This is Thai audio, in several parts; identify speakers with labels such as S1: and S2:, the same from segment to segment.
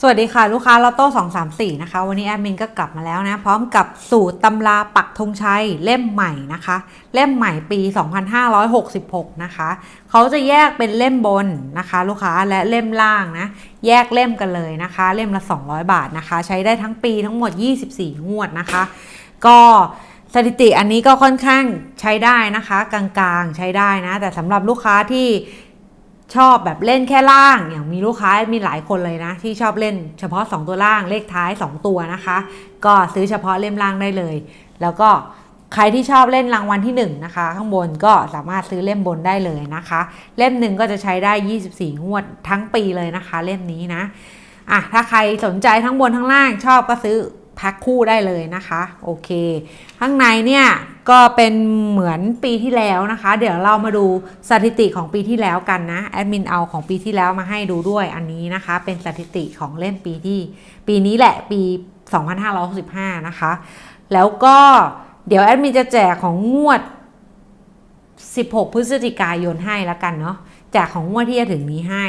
S1: สวัสดีค่ะ ลูกค้าลอตโต้234 นะคะ วันนี้แอดมินก็กลับมาแล้วนะ พร้อมกับสูตรตำราปักธงชัยเล่มใหม่นะคะ เล่มใหม่ปี 2566 นะคะ เขาจะแยกเป็นเล่มบนนะคะ ลูกค้าและเล่มล่างนะ แยกเล่มกันเลยนะคะ เล่มละ 200 บาทนะคะ ใช้ได้ทั้งปีทั้งหมด 24 งวดนะคะ ก็สถิติอันนี้ก็ค่อนข้างใช้ได้นะคะ กลางๆใช้ได้นะ แต่สำหรับลูกค้าที่ ชอบแบบเล่นแค่ล่าง อย่างมีลูกค้ามีหลายคนเลยนะ ที่ชอบเล่นเฉพาะ 2 ตัวล่างเลขท้าย 2 ตัวนะคะ ก็ซื้อเฉพาะเล่มล่างได้เลย แล้วก็ใครที่ชอบเล่นรางวัลที่1นะคะ ข้างบนก็สามารถซื้อเล่มบนได้เลยนะคะ เล่มหนึ่งก็จะใช้ได้ 24 งวดทั้งปีเลยนะคะ เล่มนี้นะอะถ้าใครสนใจทั้งบนทั้งล่างชอบก็ซื้อ พ็คคู่ได้เลยนะคะโอเค ข้างในเนี่ยก็เป็นเหมือนปีที่แล้วนะคะ เดี๋ยวเรามาดูสถิติของปีที่แล้วกันนะแอดมินเอาของปีที่แล้วมาให้ดูด้วยอันนี้นะคะ เป็นสถิติของเล่มปีที่ ปีนี้แหละปี 2565 นะคะ แล้วก็เดี๋ยวแอดมินจะแจกของงวด 16 พฤศจิกายนให้แล้วกันเนาะแจกของงวดที่จะถึงนี้ให้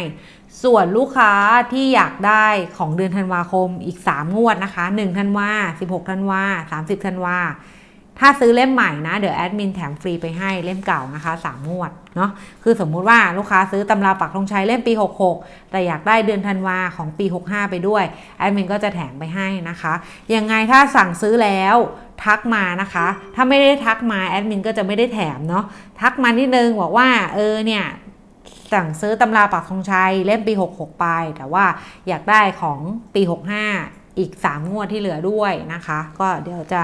S1: ส่วนลูกค้าที่อยากได้ของเดือนธันวาคมอีก 3 งวดนะคะ1ธันวา16ธันวา30ธันวาถ้าซื้อเล่มใหม่นะ เดี๋ยวแอดมินแถมฟรีไปให้เล่มเก่านะคะ 3 งวดเนาะคือสมมุติว่าลูกค้าซื้อตำราปักธงชัยเล่มปี 66 แต่อยากได้เดือนธันวาของปี 65 ไปด้วย แอดมินก็จะแถมไปให้นะคะ ยังไงถ้าสั่งซื้อแล้วทักมานะคะ ถ้าไม่ได้ทักมาแอดมินก็จะไม่ได้แถมเนาะทักมานิดนึงบอกว่าเออเนี่ย สั่งซื้อตำราปักธงชัยเล่มปี 66 ไป แต่ว่าอยากได้ของปี 65 อีก 3 งวดที่เหลือด้วยนะคะ ก็เดี๋ยวจะ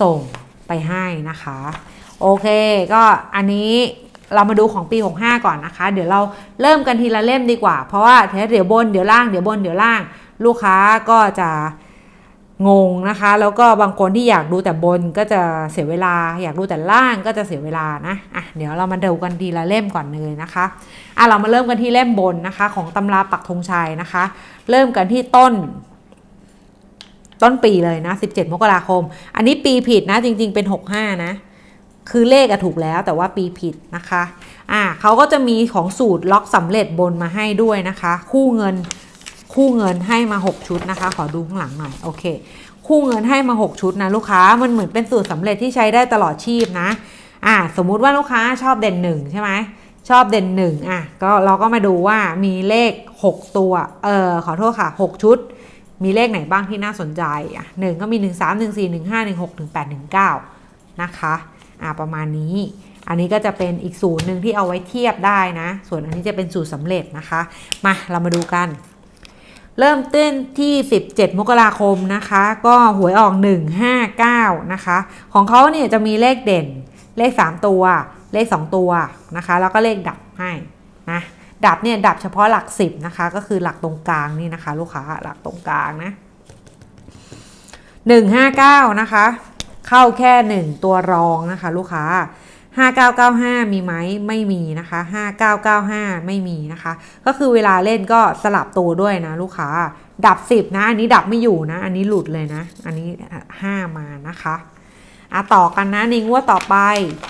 S1: ส่งไปให้นะคะ โอเค ก็อันนี้เรามาดูของปี 65 ก่อนนะคะ เดี๋ยวเราเริ่มกันทีละเล่มดีกว่า เพราะว่าเดี๋ยวบนเดี๋ยวล่างเดี๋ยวบนเดี๋ยวล่าง ลูกค้าก็จะ งงนะคะ แล้วก็บางคนที่อยากดูแต่บนก็จะเสียเวลา อยากดูแต่ล่างก็จะเสียเวลานะอะเดี๋ยวเรามาดูกันทีละเล่มก่อนเลยนะคะอะเรามาเริ่มกันที่เล่มบนนะคะ ของตำราปักธงชัยนะคะ เริ่มกันที่ต้น ต้นปีเลยนะ 17 มกราคม อันนี้ปีผิดนะจริง ๆ เป็น 65 นะ คือเลขอะถูกแล้วแต่ว่าปีผิดนะคะอ่าเขาก็จะมีของสูตรล็อกสำเร็จบนมาให้ด้วยนะคะ คู่เงิน คู่เงินให้มา 6 ชุดนะคะ ขอดูข้างหลังหน่อยโอเค คู่เงินให้มา 6 ชุดนะลูกค้ามันเหมือนเป็นสูตรสำเร็จที่ใช้ได้ตลอดชีพนะอ่าสมมุติว่าลูกค้าชอบเด่นหนึ่งใช่ไหมชอบเด่นหนึ่งอะก็เราก็มาดูว่ามีเลข 6 ตัวเออขอโทษค่ะ 6 ชุด มีเลขไหนบ้างที่น่าสนใจอะหนึ่งก็มี 1 3 1 4 1 5 1 6 1 8 1 9 นะคะอ่าประมาณนี้อันนี้ก็จะเป็นอีกสูตรหนึ่งที่เอาไว้เทียบได้นะ ส่วนอันนี้จะเป็นสูตรสำเร็จนะคะ มาเรามาดูกัน เริ่มต้นที่ 17 มกราคมนะคะ ก็หวยออก 159 นะคะ ของเขาเนี่ยจะมีเลขเด่น เลข 3 ตัว เลข 2 ตัวนะคะ แล้วก็เลขดับให้นะดับเนี่ยดับเฉพาะหลัก 10 นะคะ ก็คือหลักตรงกลางนี่นะคะ ลูกค้าหลักตรงกลางนะ 159 นะคะ เข้าแค่ 1 ตัวรองนะคะ ลูกค้า 5995 มีไหมไม่มีนะคะ 5995 ไม่มีนะคะ ก็คือเวลาเล่นก็สลับตัวด้วยนะลูกค้า ดับ 10 นะ อันนี้ดับไม่อยู่นะ อันนี้หลุดเลยนะ อันนี้ 5 มานะคะอะต่อกันนะในงวดต่อไป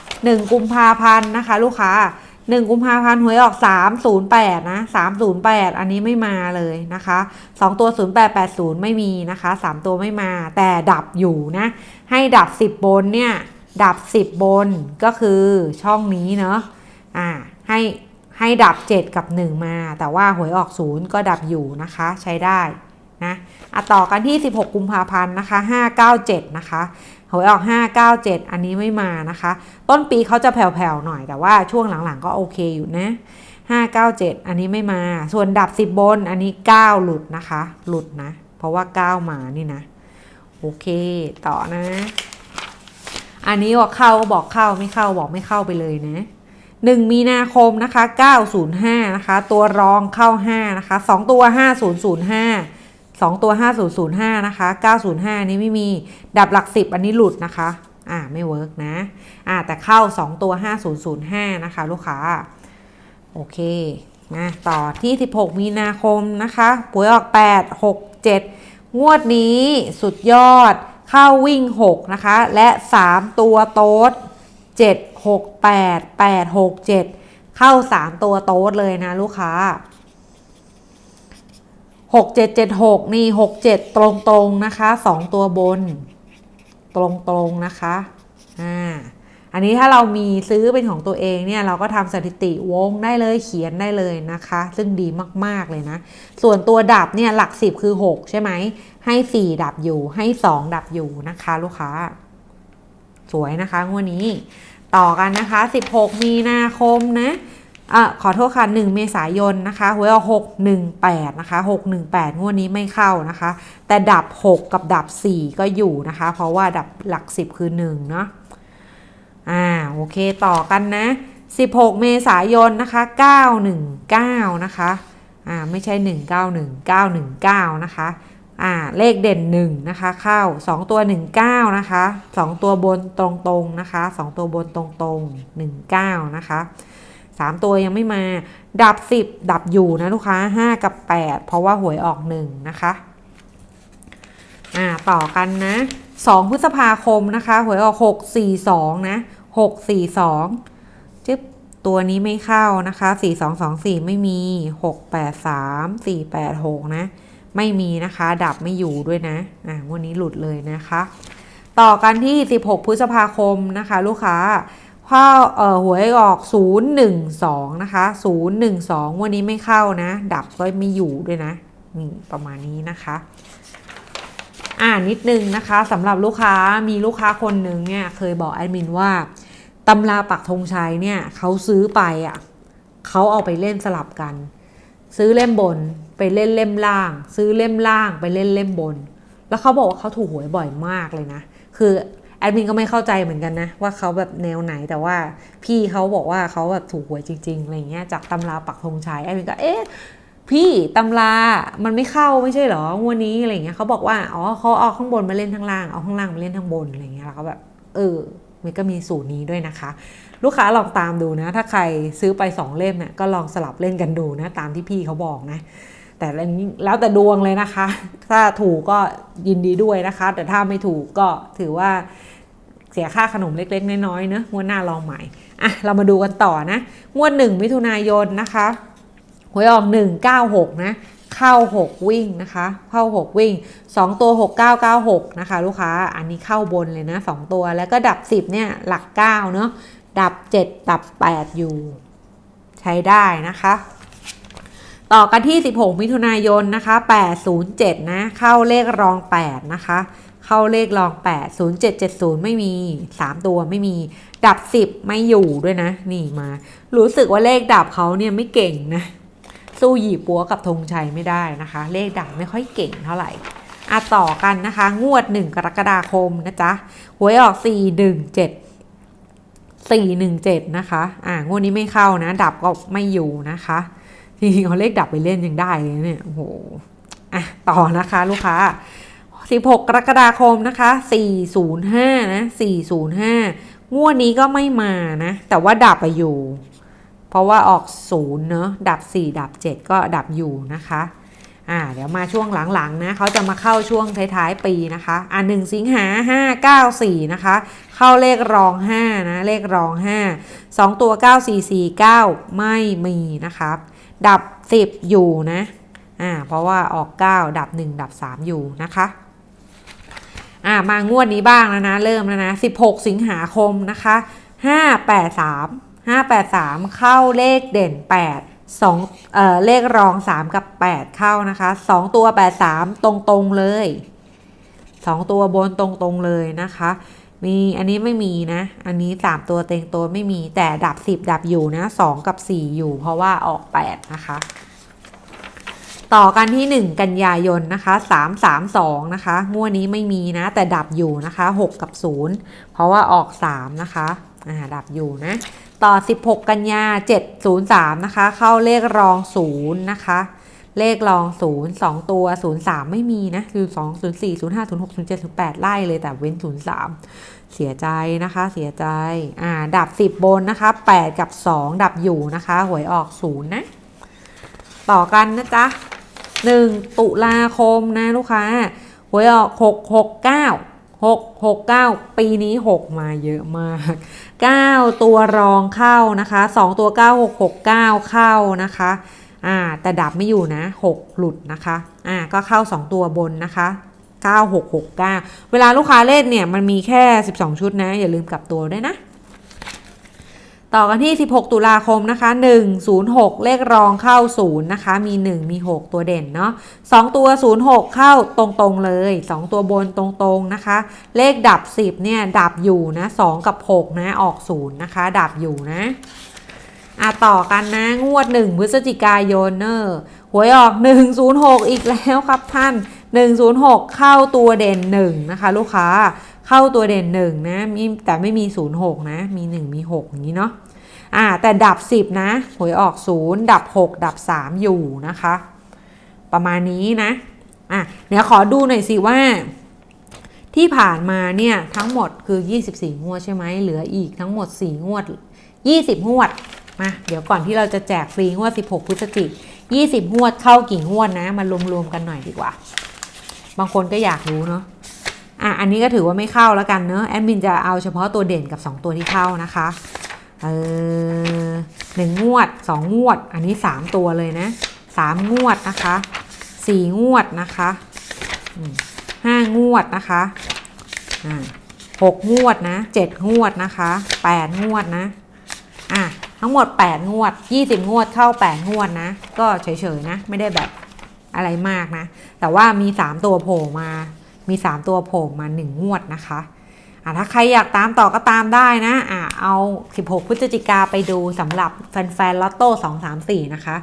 S1: 1 กุมภาพันธ์นะคะ ลูกค้า 1 กุมภาพันธ์หวยออก 308 นะ 308 อันนี้ไม่มาเลยนะคะ 2 ตัว 0880 ไม่มีนะคะ 3 ตัวไม่มาแต่ดับอยู่นะ ให้ดับ 10 บนเนี่ย ดับ 10 บนก็คือช่องนี้เนาะอ่าให้ให้ดับ 7 กับ 1 มา แต่ว่าหวยออก 0 ก็ดับอยู่นะคะใช้ได้นะอะต่อกันที่ 16 กุมภาพันธ์นะคะ 597 นะคะหวยออก 597 อันนี้ไม่มานะคะ ต้นปีเขาจะแผ่วๆหน่อยแต่ว่าช่วงหลังๆก็โอเคอยู่นะ 597 อันนี้ไม่มา ส่วนดับ 10 บน อันนี้ 9 หลุดนะคะ หลุดนะ เพราะว่า 9 มานี่นะ โอเค ต่อนะ อันนี้บอกเข้าก็บอกเข้าไม่เข้าบอกไม่เข้าไปเลยนะหนึ่งมีนาคมนะคะ 905 นะคะ ตัวรองเข้า 5 นะคะ 2 ตัว 5005 2 ตัว 5005 นะคะ 905 นี้ไม่มีดับหลัก 10 อันนี้หลุดนะคะ อ่าไม่เวิร์กนะ อ่าแต่เข้า 2 ตัว 5005 นะคะ ลูกค้า โอเคนะต่อที่ 16 มีนาคมนะคะป่วยออก 8 6 7 งวดนี้สุดยอด เข้าวิ่ง 6 นะคะ และ 3 ตัวโต๊ด7 6 8 8 6 7 เข้า 3 ตัวโต๊ดเลยนะลูกค้าหกเจ็ดเจ็ดหกนี่หกเจ็ดตรงตรงนะคะสองตัวบน ตรงตรงนะคะ อ่า อันนี้ถ้าเรามีซื้อเป็นของตัวเองเนี่ยเราก็ทำสถิติวงได้เลยเขียนได้เลยนะคะ ซึ่งดีมากๆเลยนะ ส่วนตัวดับเนี่ยหลักสิบคือ 6 ใช่ไหม ให้ 4 ดับอยู่ให้ 2 ดับอยู่นะคะ ลูกค้า สวยนะคะงวดนี้ ต่อกันนะคะ 16 มีนาคมนะอะขอโทษค่ะ 1 เมษายนนะคะหวยออก618 นะคะ 618 งวดนี้ไม่เข้านะคะ แต่ดับ 6 กับดับ 4 ก็อยู่นะคะ เพราะว่าดับหลัก 10 คือ 1 เนาะ อ่าโอเคต่อกันนะ 16 เมษายนนะคะ 919 นะคะอ่าไม่ใช่ 191 919 นะคะอ่าเลขเด่น 1 นะคะ เข้า 2 ตัว 19 นะคะ 2 ตัวบนตรงๆนะคะ 2 ตัวบนตรงๆ 19 นะคะ 3 ตัวยังไม่มา ดับ 10 ดับอยู่นะลูกค้า 5 กับ 8 เพราะว่าหวยออก 1 นะคะอ่าต่อกันนะ 2 พฤษภาคมนะคะ หวยออก 642 นะ 642 จึ๊บ ตัวนี้ไม่เข้านะคะ 4224 ไม่มี 683 486 นะ ไม่มีนะคะ ดับไม่อยู่ด้วยนะ อ่าวันนี้หลุดเลยนะคะ ต่อกันที่ 16 พฤษภาคมนะคะ ลูกค้าข้าเอ่อหวยออก 012 นะคะ 012 วันนี้ไม่เข้านะ ดับก็ไม่อยู่ด้วยนะ นี่ประมาณนี้นะคะ อ่านิดนึงนะคะสำหรับลูกค้ามีลูกค้าคนหนึ่งเนี่ยเคยบอกแอดมินว่า ตำราปักธงชัยเนี่ยเขาซื้อไปอะเขาเอาไปเล่นสลับกัน ซื้อเล่มบนไปเล่นเล่มล่าง ซื้อเล่มล่างไปเล่นเล่มบน แล้วเขาบอกว่าเขาถูกหวยบ่อยมากเลยนะ คือแอดมินก็ไม่เข้าใจเหมือนกันนะว่าเขาแบบแนวไหนแต่ว่าพี่เขาบอกว่าเขาแบบถูกหวยจริงๆอะไรเงี้ยจากตำราปักธงชัยแอดมินก็เอ๊ะพี่ตำรามันไม่เข้าไม่ใช่เหรองวันนี้อะไรเงี้ยเขาบอกว่าอ๋อเขาเอาข้างบนมาเล่นข้างล่างเอาข้างล่างมาเล่นข้างบนอะไรเงี้ยแล้วก็แบบเออ มันก็มีสูตรนี้ด้วยนะคะ ลูกค้าลองตามดูนะ ถ้าใครซื้อไปสองเล่มเนี่ยก็ลองสลับเล่นกันดูนะตามที่พี่เขาบอกนะ แต่แล้วแต่ดวงเลยนะคะ ถ้าถูกก็ยินดีด้วยนะคะ แต่ถ้าไม่ถูกก็ถือว่าเสียค่าขนมเล็กๆน้อยๆเนอะงวดหน้าลองใหม่อะเรามาดูกันต่อนะ งวดหนึ่งมิถุนายนนะคะหวยออก 196 นะ เข้า 6 วิ่งนะคะ เข้า 6 วิ่ง 2 ตัว 6996 นะคะ ลูกค้าอันนี้เข้าบนเลยนะ 2 ตัวแล้วก็ดับ 10 เนี่ย หลัก 9 เนาะดับ 7 ดับ 8 อยู่ ใช้ได้นะคะ ต่อกันที่ 16 มิถุนายนนะคะ 807 นะ เข้าเลขรอง 8 นะคะ เข้าเลขรอง 8 0770 ไม่มี 3 ตัวไม่มี ดับ 10 ไม่อยู่ด้วยนะ นี่มา รู้สึกว่าเลขดับเขาเนี่ยไม่เก่งนะ สู้หยีปัวกับธงชัยไม่ได้นะคะ เลขดับไม่ค่อยเก่งเท่าไหร่อะต่อกันนะคะ งวด 1 กรกฎาคมนะจ๊ะหวยออก 417 417 นะคะ อ่างวดนี้ไม่เข้านะ ดับก็ไม่อยู่นะคะจริงๆเอาเลขดับไปเล่นยังได้เลยเนี่ย โอ้โห อะ ต่อนะคะลูกค้า 16 กรกฎาคมนะคะ 405 นะ 405 งวดนี้ก็ไม่มานะ แต่ว่าดับไปอยู่ ราะว่าออกศูนย์เนอะดับ 4 ดับ 7 ก็ดับอยู่นะคะอ่าเดี๋ยวมาช่วงหลังๆนะเขาจะมาเข้าช่วงท้ายๆปีนะคะอ่าหนึ่งสิงหาห้าเก้าสี่นะคะ เข้าเลขรองห้านะเลขรองห้าสองตัวเก้าสี่สี่เก้าไม่มีนะครับดับสิบอยู่นะอ่าเพราะว่าออกเก้าดับหนึ่งดับสามอยู่นะคะอ่ามางวดนี้บ้างแล้วนะเริ่มแล้วนะ16สิงหาคมนะคะ583 583 เข้าเลขเด่น 8 2เอ่อเลขรอง 3 กับ 8 เข้านะคะ 2 ตัว 83 ตรงๆเลย 2 ตัวบนตรงๆเลยนะคะ มีอันนี้ไม่มีนะ อันนี้ 3 ตัวเต็งตัวไม่มีแต่ดับ 10 ดับอยู่นะ 2 กับ 4 อยู่ เพราะว่าออก 8 นะคะต่อกันที่ 1 กันยายนนะคะ 332 นะคะ งวดนี้ไม่มีนะ แต่ดับอยู่นะคะ 6 กับ 0 เพราะว่าออก 3 นะคะ อ่า ดับอยู่นะ ต่อ 16 กันยา 703 นะคะ เข้าเลขรอง 0 นะคะ เลขรอง 0 2 ตัว 03 ไม่มีนะ 02 04 05 06 07 08 ไล่เลยแต่เว้น 03 เสียใจนะคะ เสียใจ อ่า ดับ 10 บนนะคะ 8 กับ 2 ดับอยู่นะคะ หวยออก 0 นะ ต่อกันนะจ๊ะ 1 ตุลาคมนะลูกค้า หวยออก 669 669 ปีนี้ 6 มาเยอะมาก 9 ตัวรองเข้านะคะ 2 ตัว 9669 เข้านะคะอ่าแต่ดับไม่อยู่นะ 6 หลุดนะคะอ่าก็เข้า 2 ตัวบนนะคะ9669 เวลาลูกค้าเล่นเนี่ยมันมีแค่ 12 ชุดนะ อย่าลืมกลับตัวด้วยนะ ต่อกันที่ 16 ตุลาคมนะคะ 106 เลขรองเข้า 0 นะคะ มี 1 มี 6 ตัวเด่นเนาะ2ตัว 06 เข้าตรงๆเลย 2 ตัวบนตรงๆนะคะ เลขดับ 10 เนี่ย ดับอยู่นะ 2 กับ 6 นะ ออก 0 นะคะ ดับอยู่นะอะต่อกันนะ งวด 1 พฤศจิกายนเนอร์หวยออก 106 อีกแล้วครับท่าน 106 เข้าตัวเด่น 1 นะคะ ลูกค้า เข้าตัวเด่น1นะมีแต่ไม่มี 06 นะ มี 1 มี 6 อย่างนี้เนาะอ่าแต่ดับ 10 นะหวยออก 0 ดับ 6 ดับ 3 อยู่นะคะ ประมาณนี้นะอะเดี๋ยวขอดูหน่อยสิว่าที่ผ่านมาเนี่ยทั้งหมดคือ 24 งวดใช่ไหมเหลืออีกทั้งหมด 4 งวด 20 งวดมาเดี๋ยวก่อนที่เราจะแจกฟรีงวด 16 พฤศจิก20 งวดเข้ากี่งวดนะมารวมๆกันหน่อยดีกว่า บางคนก็อยากรู้เนาะ อะอันนี้ก็ถือว่าไม่เข้าแล้วกันเนอะแอดมินจะเอาเฉพาะตัวเด่นกับ 2 ตัวที่เข้านะคะเออหนึ่งงวด 2 งวด อันนี้ 3 ตัวเลยนะ 3 งวดนะคะ 4 งวดนะคะห้างวดนะคะอ่าหกงวดนะเจ็ดงวดนะคะแปดงวดนะอะทั้งหมด8งวด20งวดเข้า8งวดนะ ก็เฉยๆนะ ไม่ได้แบบอะไรมากนะ แต่ว่ามี3ตัวโผล่มา มี 3 ตัวโผล่มา 1 งวดนะคะอะถ้าใครอยากตามต่อก็ตามได้นะอะเอา 16 พฤศจิกาไปดูสำหรับแฟนๆลอตโต้2 3 4 นะคะ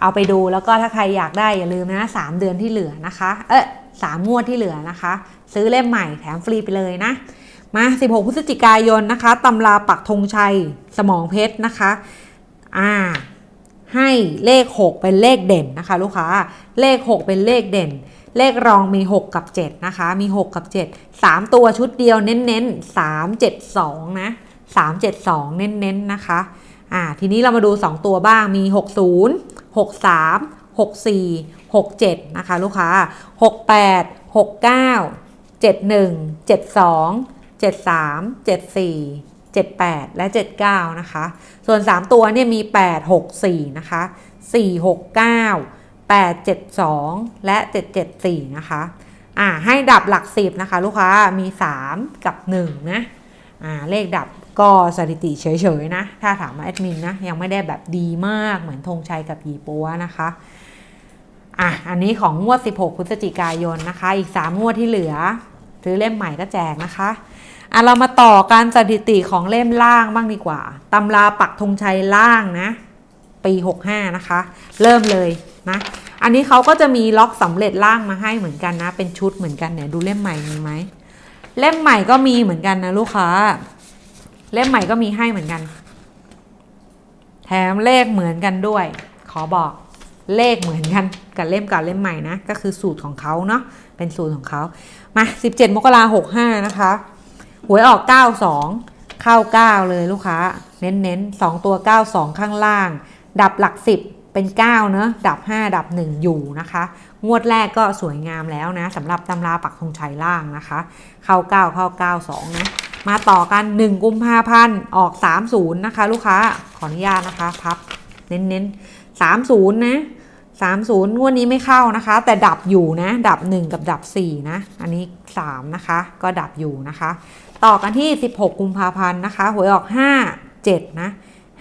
S1: เอาไปดูแล้วก็ถ้าใครอยากได้อย่าลืมนะ 3 เดือนที่เหลือนะคะ เอ๊ะสามงวดที่เหลือนะคะ ซื้อเล่มใหม่แถมฟรีไปเลยนะ มา 16 พฤศจิกายนนะคะตำราปักธงชัยสมองเพชรนะคะอ่าให้เลข 6 เป็นเลขเด่นนะคะ ลูกค้าเลข 6 เป็นเลขเด่น เลขรองมี 6 กับ 7 นะคะ มี 6 กับ 7 3 ตัวชุดเดียวเน้นๆ 3 7 2 นะ 3 7 2 เน้นๆ นะคะ อ่า ทีนี้เรามาดู 2 ตัวบ้าง มี 60 63 64 67 นะคะ ลูกค้า 68 69 71 72 73 74 78 และ 79 นะคะ ส่วน 3 ตัวเนี่ยมี 8 6 4 นะคะ 4 6 9 8 7 2 และ 774 นะคะ อ่า ให้ดับหลัก 10 นะคะ ลูกค้า มี 3 กับ 1 นะ อ่า เลขดับก็สถิติเฉยๆ นะ ถ้าถามมาแอดมินนะ ยังไม่ได้แบบดีมากเหมือนธงชัยกับยีปัวนะคะ อะ อันนี้ของงวด 16 พฤศจิกายนนะคะ อีก 3 งวดที่เหลือ ซื้อเล่มใหม่ก็แจกนะคะอะเรามาต่อการสถิติของเล่มล่างบ้างดีกว่าตำราปักธงชัยล่างนะ ปี 65 นะคะ เริ่มเลย นะอันนี้เขาก็จะมีล็อกสำเร็จล่างมาให้เหมือนกันนะ เป็นชุดเหมือนกันเนี่ยดูเล่มใหม่มีไหมเล่มใหม่ก็มีเหมือนกันนะลูกค้า เล่มใหม่ก็มีให้เหมือนกัน แถมเลขเหมือนกันด้วย ขอบอกเลขเหมือนกันกับเล่มเก่าเล่มใหม่นะก็คือสูตรของเขาเนาะเป็นสูตรของเขามา 17 มกราหกห้านะคะหวยออก 92 เข้า 9 เลยลูกค้า เน้นๆ 2 ตัว 92 ข้างล่าง ดับหลัก 10 เป็น 9 เนอะดับ 5 ดับ 1 อยู่นะคะ งวดแรกก็สวยงามแล้วนะสำหรับตำราปักธงชัยล่างนะคะ เข้า 9 เข้า 92 นะ มาต่อกัน 1 กุมภาพันธ์ออก 30 นะคะ ลูกค้า ขออนุญาตนะคะพับเน้นๆ 30 นะ30งวดนี้ไม่เข้านะคะ แต่ดับอยู่นะ ดับ 1 กับดับ 4 นะ อันนี้ 3 นะคะ ก็ดับอยู่นะคะ ต่อกันที่ 16 กุมภาพันธ์นะคะหวยออก 5 7 นะ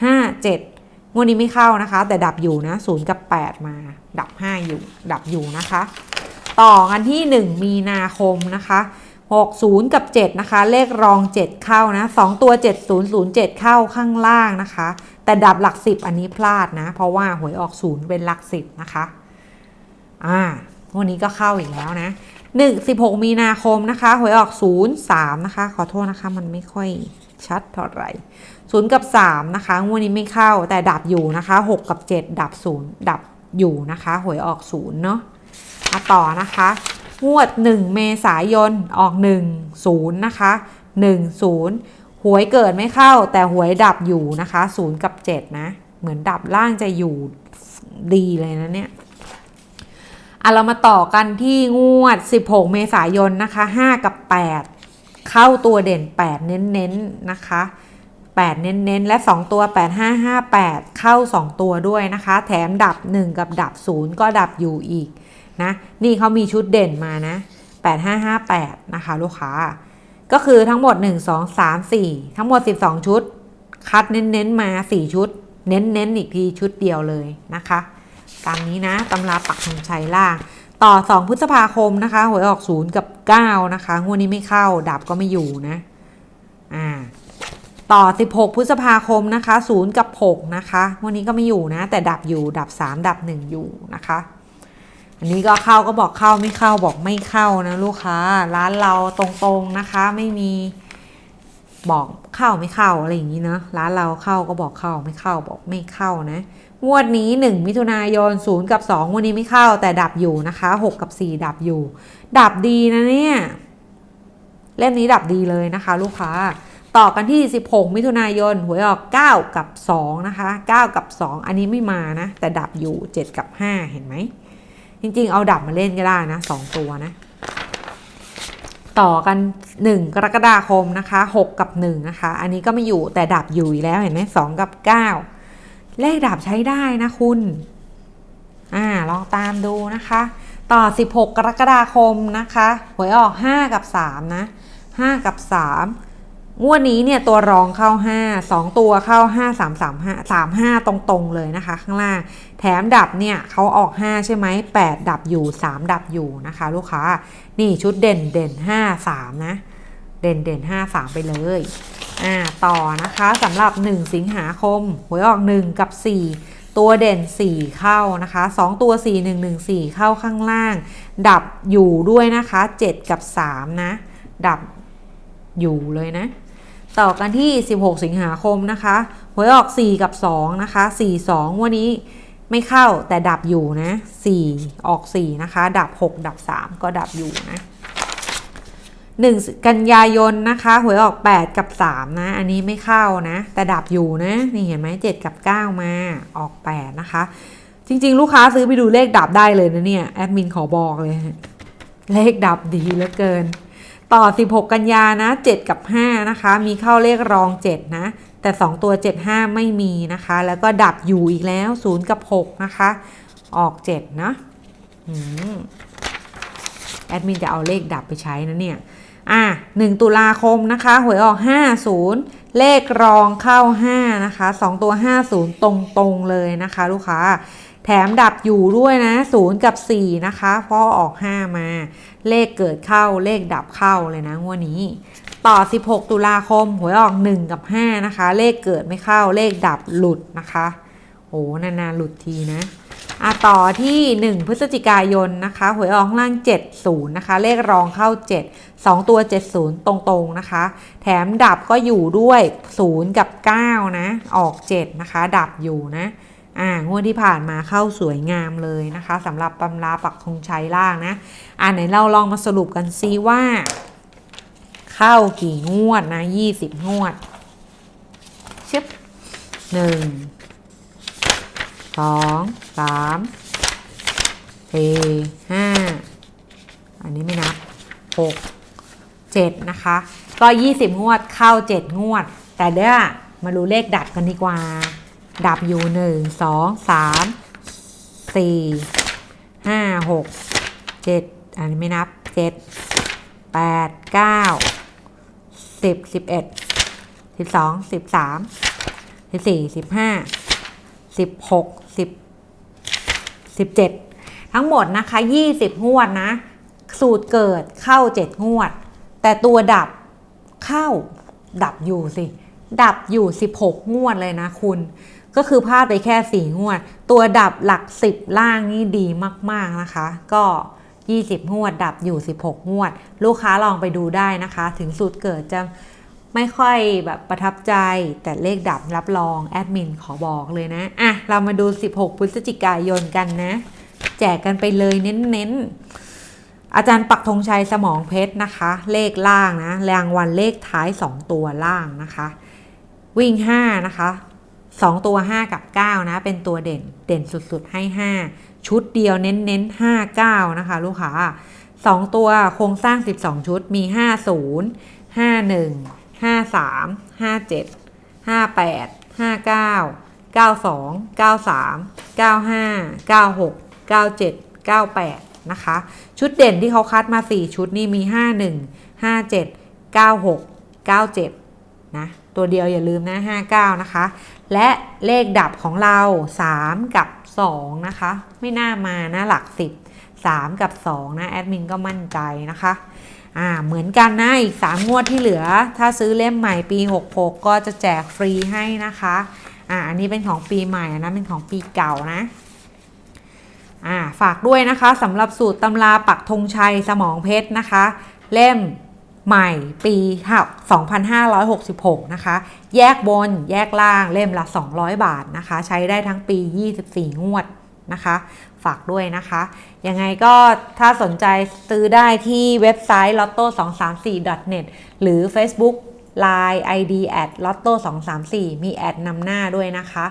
S1: 5 7 งวดนี้ไม่เข้านะคะ แต่ดับอยู่นะ0กับ 8 มา ดับ 5 อยู่ ดับอยู่นะคะ ต่อกันที่ 1 มีนาคมนะคะ60 กับ 7 นะคะ เลขรอง 7 เข้านะ 2 ตัว 7007 เข้าข้างล่างนะคะ แต่ดับหลัก 10 อันนี้พลาดนะ เพราะว่าหวยออก 0 เป็นหลัก 10 นะคะ อ่าวันนี้ก็เข้าอีกแล้วนะ 1 16 มีนาคมนะคะ หวยออก 0 3 นะคะ ขอโทษนะคะ มันไม่ค่อยชัดเท่าไหร่ 0 กับ 3 นะคะ งวดนี้ไม่เข้าแต่ดับอยู่นะคะ 6 กับ 7 ดับ 0 ดับอยู่นะคะ หวยออก 0 เนาะมาต่อนะคะ งวด 1 เมษายน ออก 1 0 นะคะ 1 0 หวยเกิดไม่เข้าแต่หวยดับอยู่นะคะ 0 กับ 7 นะ เหมือนดับล่างจะอยู่ดีเลยนะเนี่ยอะเรามาต่อกันที่งวด 16 เมษายนนะคะ 5 กับ 8 เข้าตัวเด่น 8 เน้นๆนะคะ 8 เน้นๆ และ 2 ตัว 8558 เข้า 2 ตัวด้วยนะคะ แถมดับ 1 กับดับ 0 ก็ดับอยู่อีกนะนี่เขามีชุดเด่นมานะ 8558 นะคะลูกค้า ก็คือทั้งหมด 1 2 3 4 ทั้งหมด 12 ชุด คัดเน้นๆ มา 4 ชุด เน้นๆ อีกทีชุดเดียวเลยนะคะ ตามนี้นะตำราปักธงชัยล่างต่อ 2 พฤษภาคมนะคะหวยออก 0 กับ 9 นะคะงวดนี้ไม่เข้าดับก็ไม่อยู่นะ อ่า ต่อ 16 พฤษภาคมนะคะ0กับ6นะคะวันนี้ก็ไม่อยู่นะ แต่ดับอยู่ดับ 3 ดับ 1 อยู่นะคะ อันนี้ก็เข้าก็บอกเข้าไม่เข้าบอกไม่เข้านะลูกค้า ร้านเราตรงๆนะคะไม่มีบอกเข้าไม่เข้าอะไรอย่างนี้เนาะร้านเราเข้าก็บอกเข้าไม่เข้าบอกไม่เข้านะงวดนี้ 1 มิถุนายน0กับ 2 วันนี้ไม่เข้าแต่ดับอยู่นะคะ 6 กับ 4 ดับอยู่ ดับดีนะเนี่ย เล่มนี้ดับดีเลยนะคะ ลูกค้า ต่อกันที่ 16 มิถุนายนหวยออก 9 กับ 2 นะคะ 9 กับ 2 อันนี้ไม่มานะ แต่ดับอยู่ 7 กับ 5 เห็นไหม จริงๆ เอาดับมาเล่นก็ได้นะ 2 ตัวนะ ต่อกัน 1 กรกฎาคมนะคะ 6 กับ 1 นะคะ อันนี้ก็ไม่อยู่แต่ดับอยู่อีกแล้วเห็นไหม2กับ 9 เลขดับใช้ได้นะคุณ อ่า ลองตามดูนะคะ ต่อ 16 กรกฎาคมนะคะ หวยออก 5 กับ 3 นะ 5 กับ 3 งวดนี้เนี่ยตัวรองเข้า 5 2 ตัวเข้า 5 3 3 5 3 5 ตรงๆเลยนะคะ ข้างล่าง แถมดับเนี่ยเขาออก 5 ใช่ไหม8 ดับอยู่ 3 ดับอยู่นะคะ ลูกค้า นี่ชุดเด่นเด่น5 3 นะ เด่นเด่น5 3 ไปเลย อ่าต่อนะคะสำหรับ 1 สิงหาคมหวยออก 1 กับ 4 ตัวเด่น 4 เข้านะคะ 2 ตัว 4 1 1 4 เข้าข้างล่าง ดับอยู่ด้วยนะคะ 7 กับ 3 นะ ดับอยู่เลยนะ ต่อกันที่ 16 สิงหาคมนะคะหวยออก 4 กับ 2 นะคะ 4 2 วันนี้ไม่เข้าแต่ดับอยู่นะ 4 ออก 4 นะคะ ดับ 6 ดับ 3 ก็ดับอยู่นะ 1 กันยายนนะคะหวยออก 8 กับ 3 นะ อันนี้ไม่เข้านะ แต่ดับอยู่นะ นี่เห็นไหม7 กับ 9 มาออก 8 นะคะ จริง ๆ ลูกค้าซื้อไปดูเลขดับได้เลยนะเนี่ย แอดมินขอบอกเลย เลขดับดีเหลือเกิน ต่อ 16 กันยานะ 7 กับ 5 นะคะ มีเข้าเลขรอง 7 นะ แต่ 2 ตัว 75 ไม่มีนะคะ แล้วก็ดับอยู่อีกแล้ว 0 กับ 6 นะคะ ออก 7 นะอืมแอดมินจะเอาเลขดับไปใช้นะเนี่ย อะ 1 ตุลาคมนะคะ หวยออก 50 เลขรองเข้า 5 นะคะ 2 ตัว 50 ตรงๆเลยนะคะ ลูกค้า แถมดับอยู่ด้วยนะ 0 กับ 4 นะคะ เพราะออก 5 มา เลขเกิดเข้าเลขดับเข้าเลยนะงวดนี้ ต่อ 16 ตุลาคมหวยออก 1 กับ 5 นะคะ เลขเกิดไม่เข้าเลขดับหลุดนะคะโอ้นานๆหลุดทีนะอะต่อที่ 1 พฤศจิกายนนะคะหวยออกข้างล่าง 70 นะคะ เลขรองเข้า 7 2 ตัว 70 ตรงๆนะคะ แถมดับก็อยู่ด้วย 0 กับ 9 นะ ออก 7 นะคะ ดับอยู่นะ อ่างวดที่ผ่านมาเข้าสวยงามเลยนะคะสำหรับตำราปักธงชัยล่างนะ อ่าไหนเราลองมาสรุปกันซิว่า เข้ากี่งวดนะ20งวดชึบหนึ่งสองสามสี่ห้าอันนี้ไม่นับหกเจ็ดนะคะ ก็20งวดเข้า7งวด แต่เดี๋ยวมาดูเลขดับกันดีกว่า ดับอยู่1 2 3 4 5 6 7อันนี้ไม่นับ7 8 9 10 11 12 13 14 15สิบหกสิบสิบเจ็ดทั้งหมดนะคะยี่สิบงวดนะ สูตรเกิดเข้าเจ็ดงวด แต่ตัวดับเข้าดับอยู่สิ ดับอยู่ 16 งวดเลยนะคุณ ก็คือพลาดไปแค่ 4 งวด ตัวดับหลัก 10 ล่างนี่ดีมาก ๆนะคะ ก็ 20 งวด ดับอยู่ 16 งวด ลูกค้าลองไปดูได้นะคะ ถึงสูตรเกิดจะไม่ค่อยแบบประทับใจแต่เลขดับรับรอง แอดมินขอบอกเลยนะ อะ เรามาดู 16 พฤศจิกายนกันนะ แจกกันไปเลยเน้นๆ อาจารย์ปักธงชัยสมองเพชรนะคะ เลขล่างนะรางวัลเลขท้าย 2 ตัวล่างนะคะ วิ่ง 5 นะคะ 2 ตัว 5 กับ 9 นะ เป็นตัวเด่นเด่นสุดๆ ให้ 5 ชุดเดียวเน้นๆ 5 9 นะคะ ลูกค้า2 ตัวโครงสร้าง 12 ชุดมี 50 51 53 57 58 59 92 93 95 96 97 98 นะคะ ชุดเด่นที่เขาคัดมา 4 ชุดนี่มี 51 57 96 97 นะ ตัวเดียวอย่าลืมนะ 59 นะคะ และเลขดับของเรา 3 กับ 2 นะคะ ไม่น่ามานะหลัก 10 3 กับ 2 นะ แอดมินก็มั่นใจนะคะอ่าเหมือนกันนะ อีก 3 งวดที่เหลือ ถ้าซื้อเล่มใหม่ปี 66 ก็จะแจกฟรีให้นะคะอ่าอันนี้เป็นของปีใหม่นะเป็นของปีเก่านะอ่าฝากด้วยนะคะสำหรับสูตรตำราปักธงชัยสมองเพชรนะคะ เล่ม ใหม่ปี 2566 นะคะ แยกบนแยกล่างเล่มละ 200 บาทนะคะ ใช้ได้ทั้งปี 24 งวดนะคะ ฝากด้วยนะคะ ยังไงก็ถ้าสนใจซื้อได้ที่เว็บไซต์ lotto234.net หรือ Facebook Line ID at lotto 234 มีแอดนำหน้าด้วยนะคะ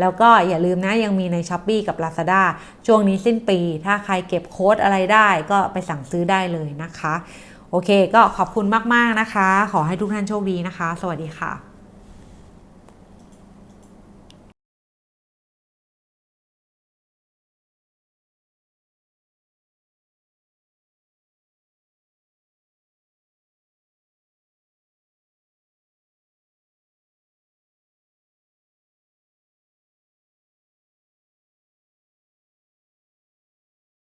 S1: แล้วก็อย่าลืมนะยังมีใน s h อ p e e กับ Lazada ช่วงนี้สิ้นปี ถ้าใครเก็บโค้ดอะไรได้ก็ไปสั่งซื้อได้เลยนะคะ โอเค ก็ขอบคุณมาก ๆ นะคะ ขอให้ทุกท่านโชคดีนะคะ สวัสดีค่ะ